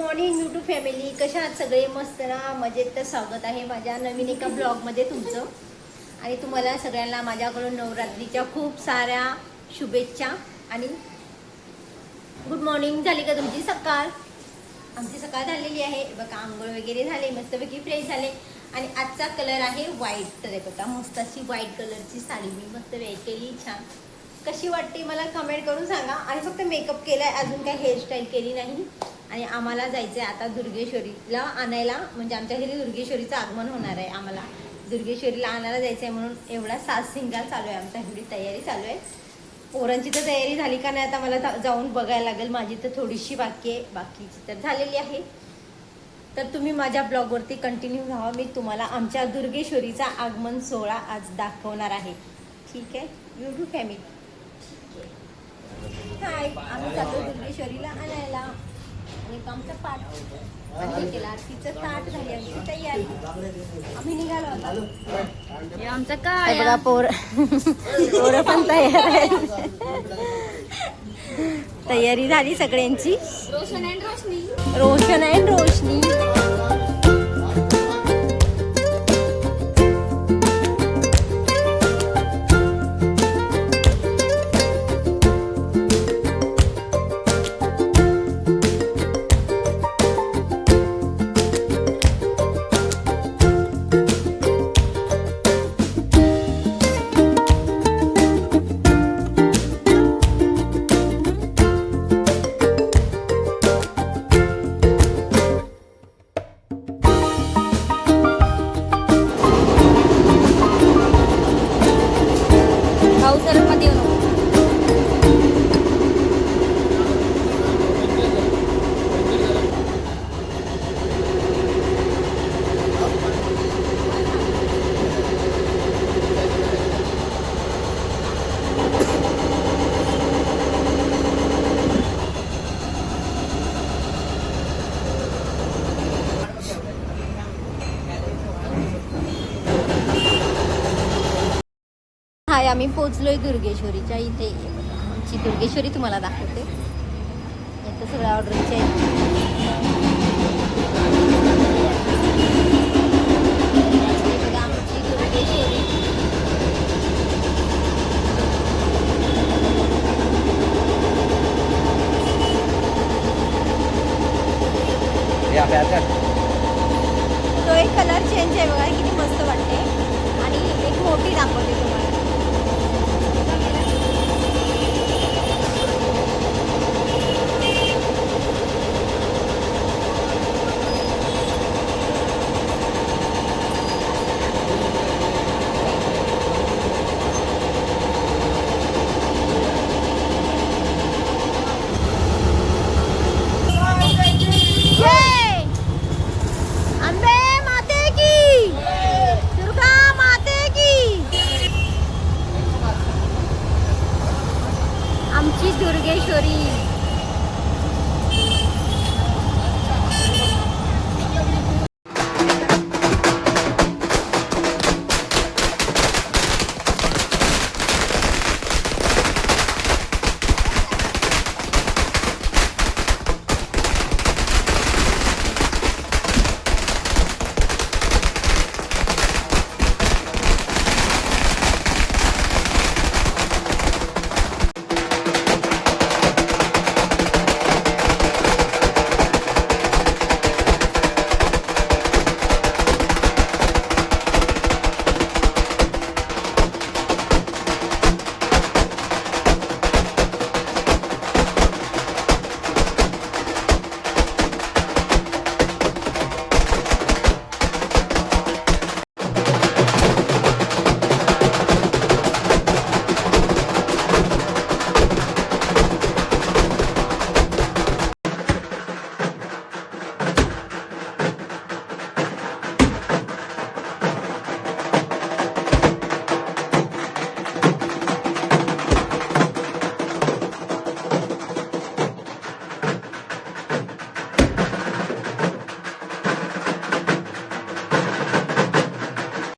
Morning YouTube family कशा आहात सगळे मस्त ना? मजेत तर स्वागत आहे माझ्या नवीन एका ब्लॉगमध्ये तुमचं. आणि तुम्हाला सगळ्यांना माझ्याकडून नवरात्रीच्या खूप साऱ्या शुभेच्छा. आणि गुड मॉर्निंग झाली का तुमची? सकाळ. आमची सकाळ झालेली आहे. बघा आंघोळ वगैरे झाले मस्तपैकी फ्रेश झाले. आणि आजचा कलर आहे व्हाईट तर बघा मस्त अशी व्हाईट कलरची साडी. मी मस्त वेअर केली छान. कशी वाटते मला कमेंट करून सांगा. आणि फक्त मेकअप केलाय अजून काही हेअरस्टाईल केली नाही. आणि आम्हाला जायचं आहे आता दुर्गेश्वरीला आणायला. म्हणजे आमच्या घरी दुर्गेश्वरीचं आगमन होणार आहे आम्हाला. दुर्गेश्वरीला आणायला जायचं आहे म्हणून एवढा सात सिंगार चालू आहे. आमचा एवढी तयारी चालू आहे. पोरांची तर तयारी झाली का नाही आता मला जा- जाऊन बघायला लागेल. माझी तर थोडीशी बाकी आहे. बाकीची तर झालेली आहे. तर तुम्ही माझ्या ब्लॉगवरती कंटिन्यू राहा. मी तुम्हाला आमच्या दुर्गेश्वरीचा आगमन सोहळा आज दाखवणार आहे. ठीक आहे? YouTube family. हाय आम्ही जातो दुर्गेश्वरीला आणायला. आणि एक आमचा पाठ आणि केलं. आरतीचं ताट झाली आमची तयारी. आम्ही निघालो आता. हे आमचं काय? बघा पोर. पोरं पण तयार आहेत. तयारी झाली सगळ्यांची. Roshan and Roshni. Roshan and Roshni. Hi आम्ही पोचलोय दुर्गेश्वरीच्या इथे. आमची दुर्गेश्वरी तुम्हाला दाखवते. इथं सगळ्या ऑर्डरचे आमची दुर्गेश्वरी तो एक कलर चेंज आहे बघा किती मस्त वाटते आणि एक मोठी दाखवते.